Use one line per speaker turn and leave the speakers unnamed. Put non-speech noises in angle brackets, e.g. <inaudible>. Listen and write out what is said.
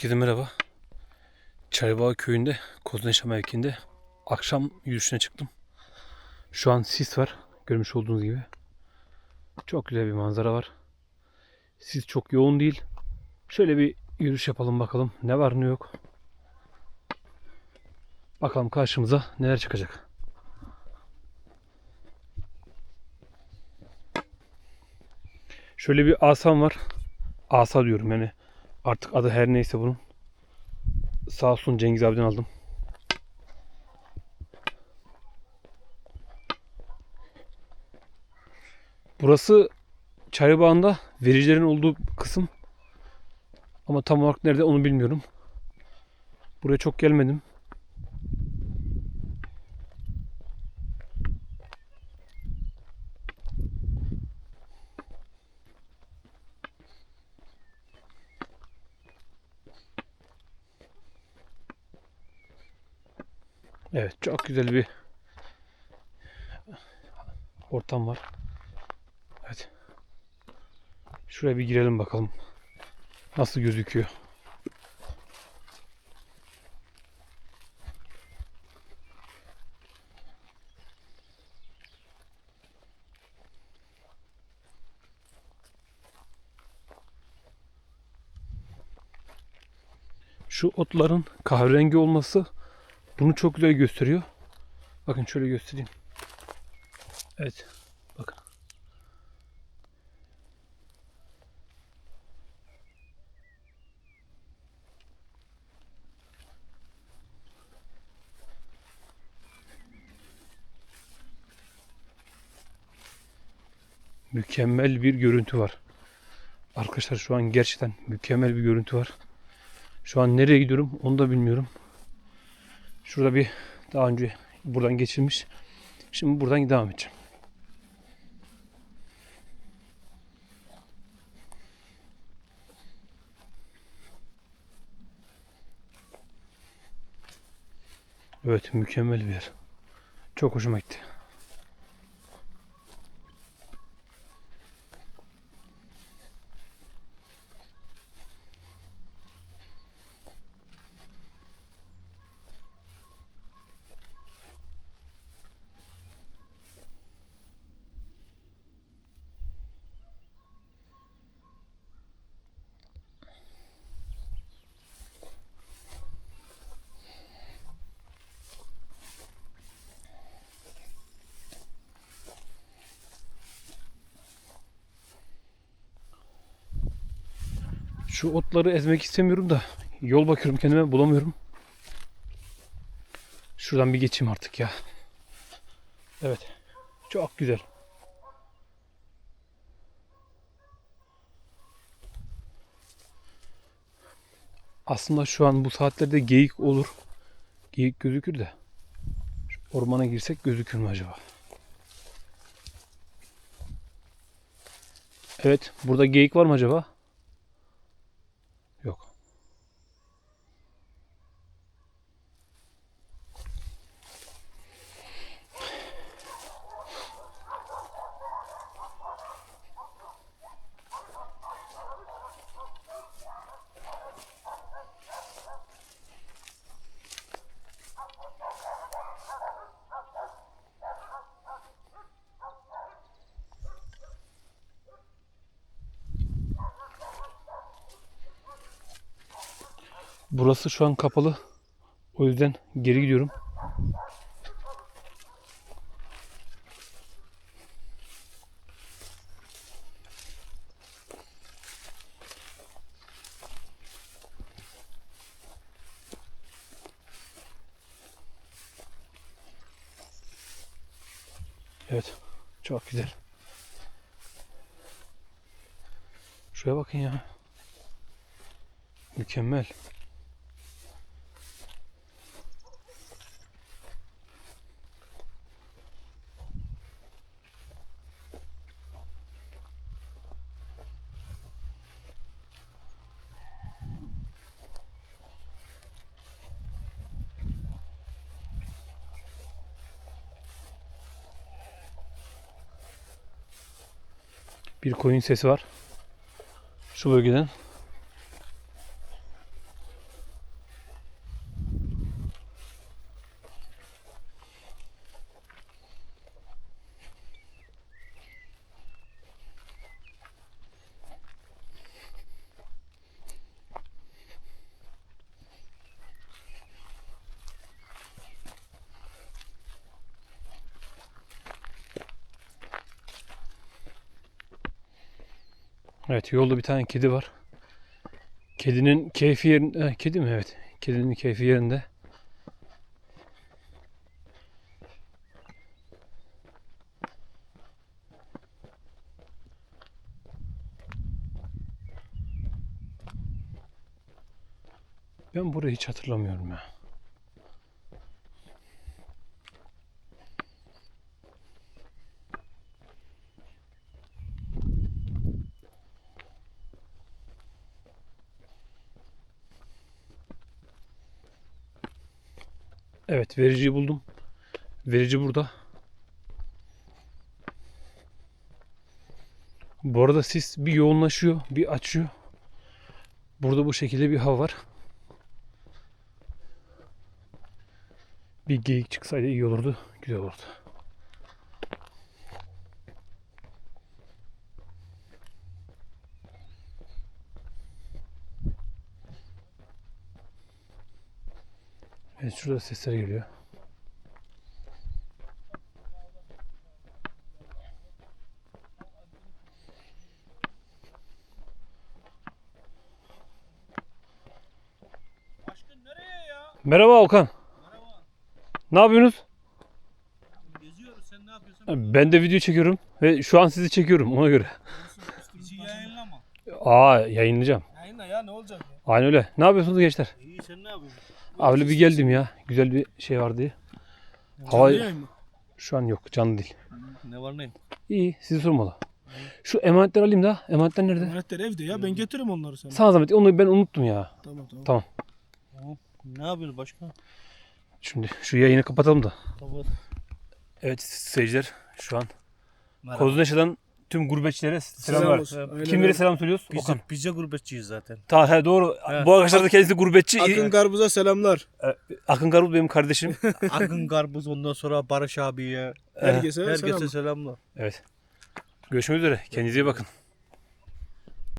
Herkese merhaba. Çaybağ köyünde, Kozneşa mevkiinde akşam yürüyüşüne çıktım. Şu an sis var. Görmüş olduğunuz gibi. Çok güzel bir manzara var. Sis çok yoğun değil. Şöyle bir yürüyüş yapalım bakalım. Ne var ne yok. Bakalım karşımıza neler çıkacak. Şöyle bir asam var. Asa diyorum yani. Artık adı her neyse bunun. Sağ olsun Cengiz abiden aldım. Burası Çaybağı'nda vericilerin olduğu kısım. Ama tam olarak nerede onu bilmiyorum. Buraya çok gelmedim. Evet çok güzel bir ortam var. Evet. Şuraya bir girelim bakalım. Nasıl gözüküyor. Şu otların kahverengi olması bunu çok güzel gösteriyor. Bakın şöyle göstereyim. Evet. Bakın. Mükemmel bir görüntü var. Arkadaşlar şu an gerçekten mükemmel bir görüntü var. Şu an nereye gidiyorum onu da bilmiyorum. Şurada bir daha önce buradan geçilmiş. Şimdi buradan devam edeceğim. Evet mükemmel bir yer. Çok hoşuma gitti. Şu otları ezmek istemiyorum da yol bakıyorum kendime bulamıyorum. Şuradan bir geçeyim artık ya. Evet. Çok güzel. Aslında şu an bu saatlerde geyik olur. Geyik gözükür de. Şu ormana girsek gözükür mü acaba? Evet. Burada geyik var mı acaba? Burası şu an kapalı. O yüzden geri gidiyorum. Evet. Çok güzel. Şuraya bakın ya. Mükemmel. Bir koyun sesi var. Şu bölgeden. Evet yolda bir tane kedi var. Kedinin keyfi yerinde. kedi mi? Evet. Kedinin keyfi yerinde. Ben burayı hiç hatırlamıyorum ya. Evet vericiyi buldum. Verici burada. Bu arada sis bir yoğunlaşıyor, bir açıyor. Burada bu şekilde bir hava var. Bir geyik çıksaydı iyi olurdu. Güzel olurdu. Evet şurada sesler geliyor.
Aşkın nereye ya?
Merhaba Okan.
Merhaba.
Ne yapıyorsunuz?
Geziyoruz. Sen ne yapıyorsun?
Ben de video çekiyorum ve şu an sizi çekiyorum ona göre.
Bizi yayınlama.
Aa yayınlayacağım.
Yayınla ya ne olacak ya?
Aynen öyle. Ne yapıyorsunuz gençler?
İyi sen ne yapıyorsun?
Abi bir geldim ya. Güzel bir şey var diye. Hava
Canlı yayın mı?
şu an yok canlı değil.
Ne var ne?
İyi sizi sormalı. Şu emanetleri alayım da. Emanetler nerede?
Emanetler evde ya ben getiririm onları sana.
Sana zahmet onu ben unuttum ya.
Tamam tamam.
Tamam.
Ne yapıyorsun başka?
Şimdi şu yayını kapatalım da.
Kapat.
Evet seyirciler şu an
Merhaba.
Kozluneşa'dan tüm gurbetçilere selamlar.
Selam olsun. Aynen
Kimlere selam söylüyoruz?
Biz,
Okan.
biz de gurbetçiyiz zaten.
Ta, he, doğru.
He.
Bu arkadaşlar da kendisi gurbetçi.
Akın Garbuz'a selamlar.
Akın Garul benim kardeşim. <laughs>
Akın Garbuz ondan sonra Barış abiye.
Herkese,
Herkese
selam.
selamlar.
evet. Görüşmek üzere. Kendinize iyi bakın.